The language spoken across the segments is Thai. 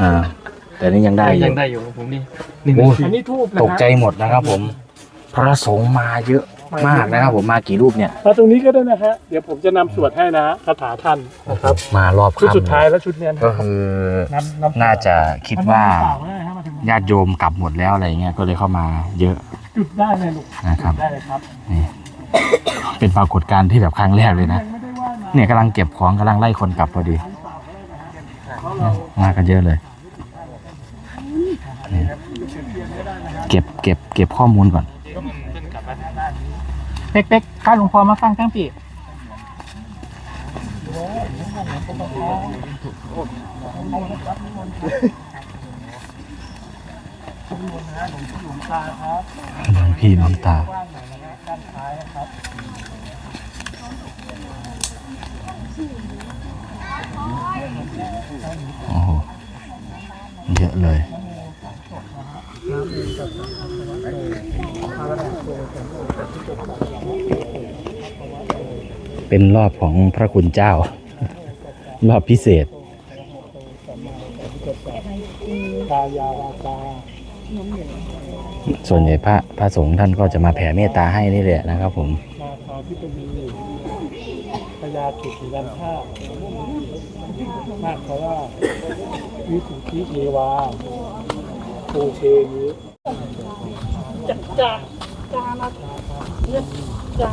อ่า แต่นี่ยังได้อยู่ ยังได้อยู่ผมนี่หนึ่งโอ้ อันนี้ทูบนะตกใจหมดนะครับผม พระสงฆ์มาเยอะมากนะครับผมมากี่รูปเนี่ยมาตรงนี้ก็ได้นะฮะเดี๋ยวผมจะนำสวดให้นะคาถาท่านนะครับมารอบชุดค่ำสุดท้ายแล้วชุดเนี้ยนะก็คือน้ำน้ำน่าจะคิดว่าเปล่ก็ได้ฮะมาถึงญาติโยมกลับหมดแล้วอะไรเงี้ยก็เลยเข้ามาเยอะจุดได้เลยลูกนะครับ ได้เลยครับนี่ เป็นปรากฏการณ์ที่แบบครั้งแรกเลยนะไม่ได้ว่านะเนี่ยกำลังเก็บของกำลังไล่คนกลับพอดี มากันเยอะเลยนี่เก็บเก็บเก็บข้อมูลก่อนเป๊กๆข้าหลวงพ่อมาฟังทั้งปีหลวงพี่หลวงตา โอ้โหเยอะเลยเป็นรอบของพระคุณเจ้า รอบพิเศษส่วนใหญ่พระพระสงฆ์ท่านก็จะมาแผ่เมตตาให้นี่แหละนะครับผม นาคาที่เป็นมีพญาจุติยันท่านาคราชวิสุทธิเทวาโอเชยุจักจักจานะเยจา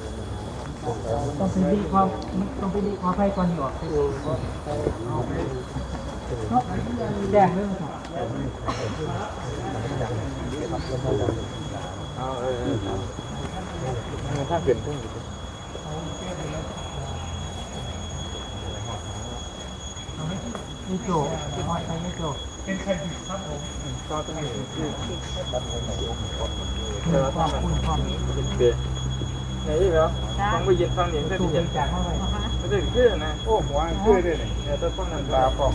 ต้องไปดีความต้องไปดีความไฟก่อนหยอดแดงเลยครับถ้าเปลี่ยนเครื่องไม่โจมอดไปไม่โจเป็นแผ่นดินครับผมก็ต้องมีที่อความคุณความเบร ไหนอีกแล้วต้องไปยินฟังเสียงได้ถูดีกจากเท่าไหร่ไม่ได้ชื่อนะโอ้หัวชื่อด้วยเนี่ยเนี่ยต้นต้นนันตาปอก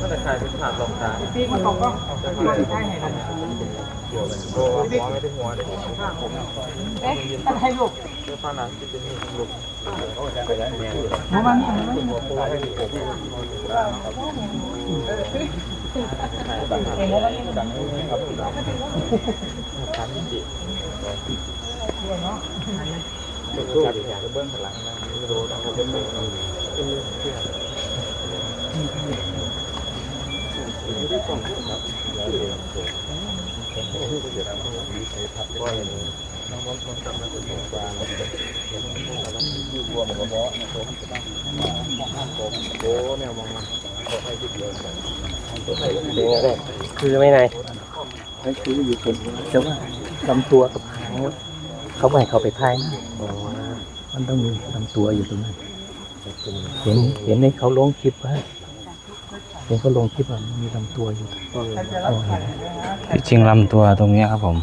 ก็จะขายเป็นถาดรองเท้าปีกมันตกก็ตัวที่ใช่ไหนล่ะเกี่ยวกันโอ้หัวไม่ได้หัวเลยผมเอ๊ะมันให้ลูกเดี๋ยวฟ้าหนังจะเป็นลูกหมูมันนี่มันนี่หัวโป้ให้ผมเองแล้วนี่มันดังนี้ครับทำจิ สู้อย่างจะเบิ้งพลังนะไม่รู้ต้องเป็นตัวไม่ได้ต้องครับแล้วเดี๋ยวก็เห็นน้องมดคนจำได้เป็นหมูปลาแล้วอยู่บัวหมูกระเพาะนะผมจะต้องผมโอ้เนี่ยมองมันขอให้ยุดเลยตัวไหนก็ดีนะคือไม่ไหนนั่นคืออยู่คนแต่ว่าลำตัวกับหาง เขาไม่ให้เขาไปพายนะมันต้องมีลำตัวอยู่ตรงนั้น เห็นเห็นในเขาลงคลิปว่าเห็นเขาลงคลิปว่ามีลำตัวอยู่อ๋อเห็นจริงลำตัวตรงเนี้ยครับผม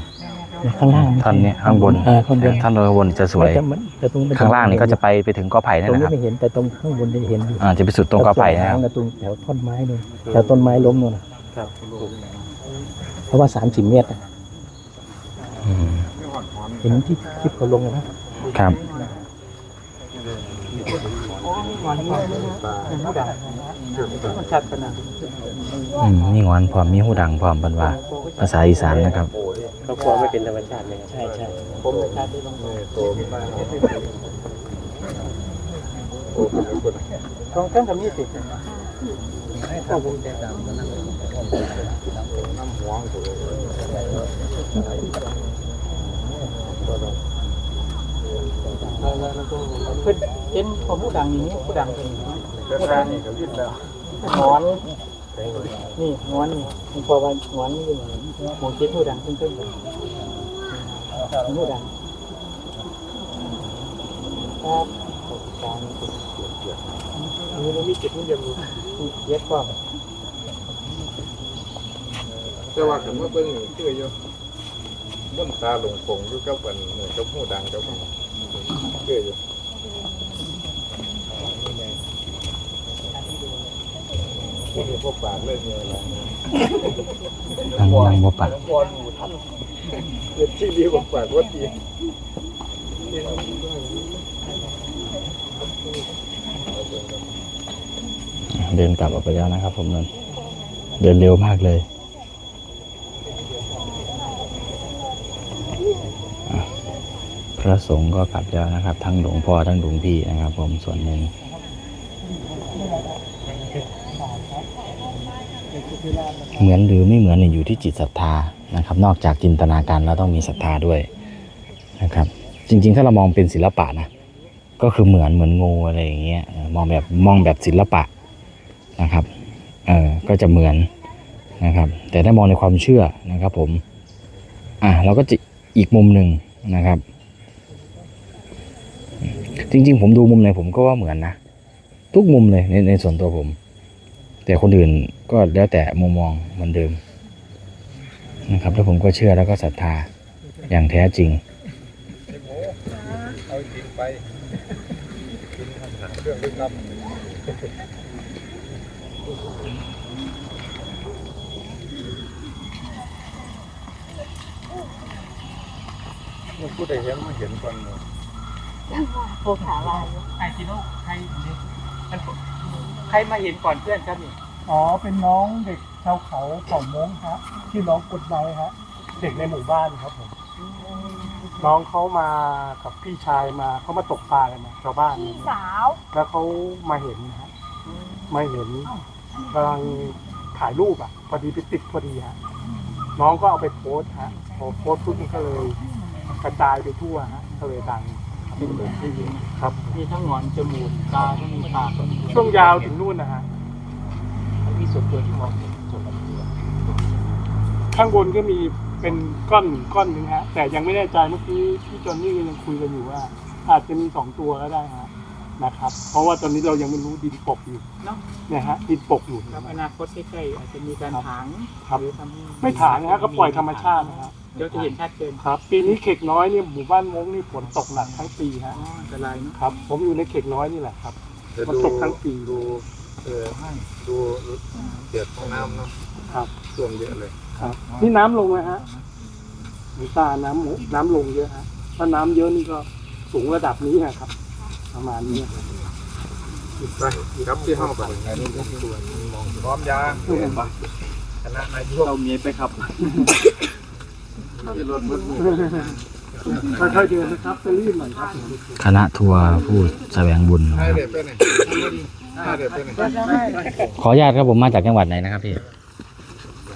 ข้างล่างท่อนเนี้ยข้างบนเออข้างบนท่อนข้างบนจะสวยแต่มันแต่ตรงข้างล่างนี่ก็จะไปไปถึงกอไผ่ตนั่นรงนะนี้ครับไม่เห็นแต่ตรงข้างบนได้เห็นอยู่อ่าจะไปสุดตรงกอไผ่นะครับตรงแถวท่อนไม้นู่นแถวต้นไม้ล้มนู่นนะเพราะว่าสามสิบเมตรอะอืม เห็นที่คลิปเขาลงอะนะครับมันชัดขนาดอืมมีงอนพร้อมมีหูดังพร้อมเป็นว่า ภาษาอีสานนะครับ เขากลัวไม่เป็นธรรมชาติเลยใช่ใช่ผมชาติที่ต้องโตมากต้องเครื่องกับมีสิก็ผมแต่ดำน้ำหว เพิ่นเห็นผมผู้ดังนี้ผู้ดังเป็นผู้ดังนี่ก็ยึดแล้วหอนนี่งอนนี่มันพอว่างอนนี่เป็นหมูคิดผู้ดังขึ้นขึ้นเลยผู้ดังครับกางเป็นเกียดเกียดมันมีเจ็ดมือเดียวมือเย็ดกว่าแต่ว่าคำว่าเบิ้งนี่คืออยู่บนตาหลงคงอยู่กับวันเหมือนกับหูดังกับมั นคืออยู่นี่คือพวกปากเล่นเนี่ยนะนั่งนั่งบ่ปะบอลหูทันเด็ดที่ดีกว่าปากว่าดีเดินกลับออกไปแล้วนะครับผมนั่นเดินเร็วมากเลยอะพ ระสงฆ์ก็กลับแล้วนะครับ ทั้งหลวงพ่อทั้งหลวงพี่นะครับ ผมส่วนหนึ่งเหมือนหรือไม่เหมือนเนี่ยอยู่ที่จิตศรัทธานะครับ นอกจากจินตนาการแล้วต้องมีศรัทธาด้วยนะครับ จริง ๆ ถ้าเรามองเป็นศิลปะนะก็คือเหมือนเหมือนงูอะไรอย่างเงี้ยมองแบบมองแบบศิลปะนะครับเออก็จะเหมือนนะครับ แต่ถ้ามองในความเชื่อนะครับ ผม อะเราก็จะอีกมุมหนึ่งนะครับ จริง ๆ ผมดูมุมไหนผมก็ว่าเหมือนนะ ทุกมุมเลยในในส่วนตัวผม แต่คนอื่นก็แล้วแต่มุมมองเหมือนเดิมนะครับแล้วผมก็เชื่อแล้วก็ศรัทธาอย่างแท้จริงเอาจริงไปกินหาเรื่องกับมันพูดได้เห็นมันเห็นก่อน หมดโบขาลายใครคิดว่าใครมันใครมาเห็นก่อนเพื่อนครับนี่อ๋อเป็นน้องเด็กชาวเขาเผ่ามงฮะที่น้องกุดไม้ฮะเด็กในหมู่บ้านครับผมน้องเขามากับพี่ชายมาเขามาตกปลากันนะชาวบ้านพี่เนี่ยสาว แล้วเขามาเห็นนะฮะมาเห็นกำลังถ่ายรูปอะ พอดีไปติดพอดีฮะน้องก็เอาไปโพสต์ฮะพอโพสต์ปุ๊บมันก็เลยกระจายไปทั่วฮะก็เลยดัง ครับ มีทั้งหงอนจมูกตาทั้งมีปากก็มีช่วงยาวถึงนู่นนะฮะมีส่วนตัวที่มองเห็นส่วนลำตัวข้างบนก็มีเป็นก้อนก้อนหนึ่งฮะ แต่ยังไม่แน่ใจเมื่อกี้พี่จอนนี่ยังคุยกันอยู่ว่า อาจจะมีสองตัวก็ได้ฮะนะครับ เพราะว่าตอนนี้เรายังไม่รู้ดินปกอยู่เนาะเนี่ยฮะดินปกอยู่ครับอนาคตใกล้ๆอาจจะมีการถางครับหรือทำให้ไม่ถางนะฮะก็ปล่อยธรรมชาตินะฮะ เดี๋ยวจะเห็นชัดเจนครับ ปีนี้เขกน้อยเนี่ยหมู่บ้านมงนี่ฝนตกหนักทั้งปีฮะอ๋ออันตรายเนาะครับ ผมอยู่ในเขกน้อยนี่แหละครับเดี๋ยวมันดูตกทั้งปีดูเออดูเดือดของน้ำเนาะครับท่วมเยอะเลยครับ นี่น้ำลงไหมฮะหลวงตาน้ำน้ำลงเยอะฮะถ้าน้ำเยอะนี่ก็สูงระดับนี้ฮะครับ ประมาณนี้ครับไปครับที่ห้องก่อนพร้อมยาคณะนายกเราเมียไปครับที่รถมืด ค่อยๆเดินนะครับจะรีบหน่อยครับคณะทัวร์ผู้แสวงบุญนะให้ครับเด็ดไปไหนให้เด็ดไปไหนขออนุญาตครับผมมาจากจังหวัดไหนนะครับพี่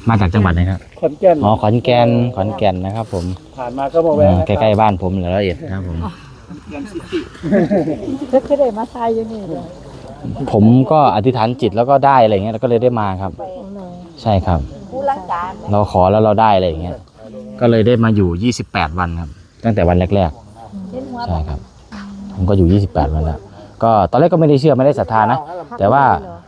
มาจากจังหวัดไหนครับขอนแก่นอ๋อขอนแก่นขอนแก่นนะครับ ผมผ่านมาก็มาเอแวะอนะใกล้ๆบ้านผมเลยละเอียดนะครับผมยันซิติเธอเคยได้มาทายอยู่นี่เลยผมก็อธิษฐานจิตแล้วก็ได้อะไรเงี้ยแล้วก็เลยได้มาครับ ใช่ครับผู้ลังการเราขอแล้วเราได้อะไรอย่างเงี้ย ก็เลยได้มาอยู่ 28 วันครับ ตั้งแต่วันแรกเห็นหัวๆใช่ครับ ผมก็อยู่ 28 วันแล้วก็ตอนแรกก็ไม่ได้เชื่อไม่ได้ศรัทธานะแต่ว่า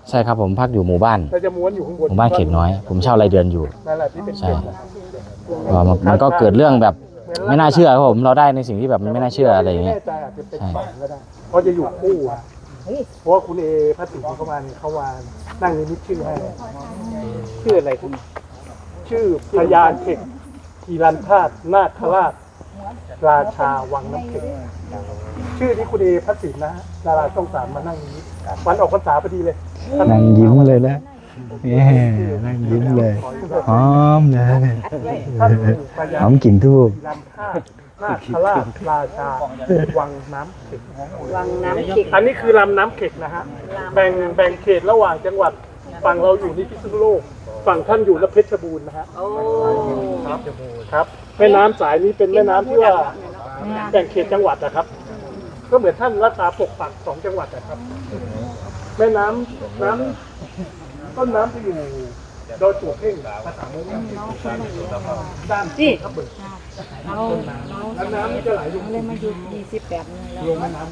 ใช่ครับผมพักอยู่หมู่บ้านเราจะม้วนอยู่ข้างบนหมู่บ้านเขตน้อย ผมเช่ารายเดือนอยู่นั่นแหละที่เป็นใช่เขตนะก็มันมันก็เกิดเรื่องแบบไม่น่าเชื่อครับผมเราได้ในสิ่งที่แบบมันไม่น่าเชื่ออะไรอย่างเงี้ยม่แน่ใจอาจจะเป็นฝันก็ได้เพราะจะอยู่คู่อะเพราะว่าคุณเอพระสิทธิ์เข้ามาเนี่ยเขาวานนั่งในนิดชื่อให้ชื่ออะไรคุณ ชื่อพญาเข็ก กีรันธาตุนาคราช ราชาวังน้ำเข็กชื่อที่คุณเอพระสิทธิ์นะฮะดาราช่องสามมานั่งอย่างนี้วันออกพรรษาพอดีเลยนั่งยิ้มเลยนะนั่งยิ้มเลยหอมเลยท่านคือพญาหอมกลิ่นทูบกีรันธาตุนาคราชราชาวังน้ำเข็กวังน้ำขิกอันนี้คือลำน้ำเข็กนะฮะแบ่งแบ่งเขตระหว่างจังหวัดฝั่งเราอยู่ที่พิษณุโลก ฝั่งท่านอยู่นเพชรบูรณ์นะฮะ โอ้ครับครับ แม่น้ำสายนี้เป็นแม่น้ำที่ว่าแบ่งเขตจังหวัดนะครับ ก็เหมือนท่านรักษาปกปักสองจังหวัดนะครับ แม่น้ำน้ำต้นน้ำจะอยู่โดยตัวเพ่งภาษาโมงด้านที่ครับเบิกเราเราแล้วน้ำนี่จะไหลลง เลยมาอยู่28นี่แล้ว ลงแม่น้ำ